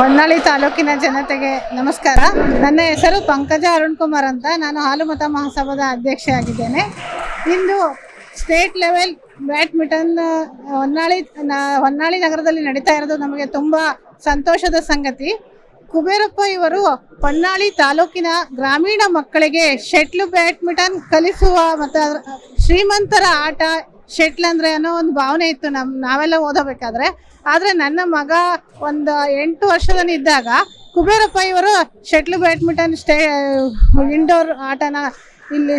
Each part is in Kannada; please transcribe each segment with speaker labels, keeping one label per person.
Speaker 1: ಹೊನ್ನಾಳಿ ತಾಲೂಕಿನ ಜನತೆಗೆ ನಮಸ್ಕಾರ. ನನ್ನ ಹೆಸರು ಪಂಕಜ ಅರುಣ್ ಕುಮಾರ್ ಅಂತ. ನಾನು ಹಾಲುಮತ ಮಹಾಸಭಾದ ಅಧ್ಯಕ್ಷೆಯಾಗಿದ್ದೇನೆ. ಇಂದು state level badminton Honnali Honnali ನಗರದಲ್ಲಿ ನಡೀತಾ ಇರೋದು ನಮಗೆ ತುಂಬ ಸಂತೋಷದ ಸಂಗತಿ. ಕುಬೇರಪ್ಪ ಇವರು ಹೊನ್ನಾಳಿ ತಾಲೂಕಿನ ಗ್ರಾಮೀಣ ಮಕ್ಕಳಿಗೆ ಶೆಟ್ಲ್ ಬ್ಯಾಡ್ಮಿಂಟನ್ ಕಲಿಸುವ ಮತ್ತು ಶ್ರೀಮಂತರ ಆಟ ಶೆಟ್ಲ್ ಅಂದ್ರೆ ಅನ್ನೋ ಒಂದು ಭಾವನೆ ಇತ್ತು ನಮ್ ನಾವೆಲ್ಲ ಓದಬೇಕಾದ್ರೆ. ಆದ್ರೆ ನನ್ನ ಮಗ ಒಂದು ಎಂಟು ವರ್ಷದನಿದ್ದಾಗ ಕುಬೇರಪ್ಪ ಇವರು ಶೆಟ್ಲ್ ಬ್ಯಾಡ್ಮಿಂಟನ್ ಸ್ಟೇ ಇಂಡೋರ್ ಆಟನ ಇಲ್ಲಿ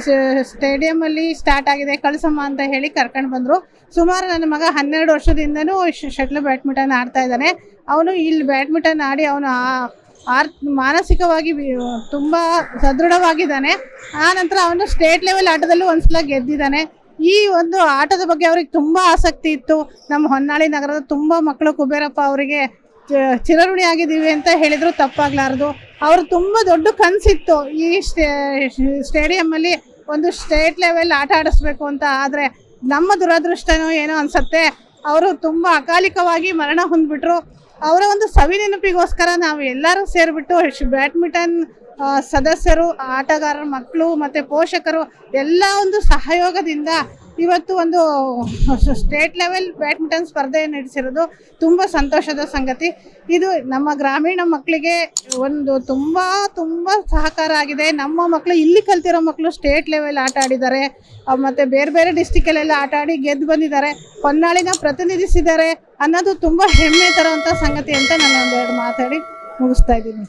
Speaker 1: ಸ್ಟೇಡಿಯಂ ಅಲ್ಲಿ ಸ್ಟಾರ್ಟ್ ಆಗಿದೆ, ಕಳಿಸಮ್ಮ ಅಂತ ಹೇಳಿ ಕರ್ಕೊಂಡು ಬಂದ್ರು. ಸುಮಾರು ನನ್ನ ಮಗ ಹನ್ನೆರಡು ವರ್ಷದಿಂದನೂ ಶಟ್ಲ್ ಬ್ಯಾಡ್ಮಿಂಟನ್ ಆಡ್ತಾ ಇದ್ದಾನೆ. ಅವನು ಇಲ್ಲಿ ಬ್ಯಾಡ್ಮಿಂಟನ್ ಆಡಿ ಅವನು ಆರ್, ಮಾನಸಿಕವಾಗಿ ತುಂಬ ಸದೃಢವಾಗಿದ್ದಾನೆ. ಆ ನಂತರ ಅವನು ಸ್ಟೇಟ್ ಲೆವೆಲ್ ಆಟದಲ್ಲೂ ಒಂದ್ಸಲ ಗೆದ್ದಿದ್ದಾನೆ. ಈ ಒಂದು ಆಟದ ಬಗ್ಗೆ ಅವ್ರಿಗೆ ತುಂಬಾ ಆಸಕ್ತಿ ಇತ್ತು. ನಮ್ಮ ಹೊನ್ನಾಳಿ ನಗರದ ತುಂಬಾ ಮಕ್ಕಳು ಕುಬೇರಪ್ಪ ಅವರಿಗೆ ಚಿರಋಣಿ ಆಗಿದ್ದೀವಿ ಅಂತ ಹೇಳಿದ್ರು ತಪ್ಪಾಗ್ಲಾರ್ದು. ಅವ್ರು ತುಂಬ ದೊಡ್ಡ ಕನಸಿತ್ತು ಈ ಸ್ಟೇಡಿಯಂ ಅಲ್ಲಿ ಒಂದು ಸ್ಟೇಟ್ ಲೆವೆಲ್ ಆಟ ಆಡಿಸ್ಬೇಕು ಅಂತ. ಆದರೆ ನಮ್ಮ ದುರದೃಷ್ಟನೋ ಏನೋ ಅನ್ಸತ್ತೆ. ಅವರು ತುಂಬ ಅಕಾಲಿಕವಾಗಿ ಮರಣ ಹೊಂದ್ಬಿಟ್ರು. ಅವರ ಒಂದು ಸವಿ ನೆನಪಿಗೋಸ್ಕರ ನಾವು ಎಲ್ಲರೂ ಸೇರಿಬಿಟ್ಟು ಬ್ಯಾಡ್ಮಿಂಟನ್ ಸದಸ್ಯರು, ಆಟಗಾರರ ಮಕ್ಕಳು ಮತ್ತು ಪೋಷಕರು ಎಲ್ಲ ಒಂದು ಸಹಯೋಗದಿಂದ ಇವತ್ತು ಒಂದು ಸ್ಟೇಟ್ ಲೆವೆಲ್ ಬ್ಯಾಡ್ಮಿಂಟನ್ ಸ್ಪರ್ಧೆ ನಡೆಸಿರೋದು ತುಂಬ ಸಂತೋಷದ ಸಂಗತಿ. ಇದು ನಮ್ಮ ಗ್ರಾಮೀಣ ಮಕ್ಕಳಿಗೆ ಒಂದು ತುಂಬ ತುಂಬ ಸಹಕಾರ ಆಗಿದೆ. ನಮ್ಮ ಮಕ್ಕಳು ಇಲ್ಲಿ ಕಲ್ತಿರೋ ಮಕ್ಕಳು ಸ್ಟೇಟ್ ಲೆವೆಲ್ ಆಟ ಆಡಿದ್ದಾರೆ. ಮತ್ತು ಬೇರೆ ಬೇರೆ ಡಿಸ್ಟಿಕಲ್ಲೆಲ್ಲ ಆಟ ಆಡಿ ಗೆದ್ದು ಬಂದಿದ್ದಾರೆ. ಹೊನ್ನಾಳಿನ ಪ್ರತಿನಿಧಿಸಿದ್ದಾರೆ ಅನ್ನೋದು ತುಂಬ ಹೆಮ್ಮೆ ತರೋವಂಥ ಸಂಗತಿ ಅಂತ ನಾನು ಒಂದೆರಡು ಮಾತಾಡಿ ಮುಗಿಸ್ತಾ ಇದ್ದೀನಿ.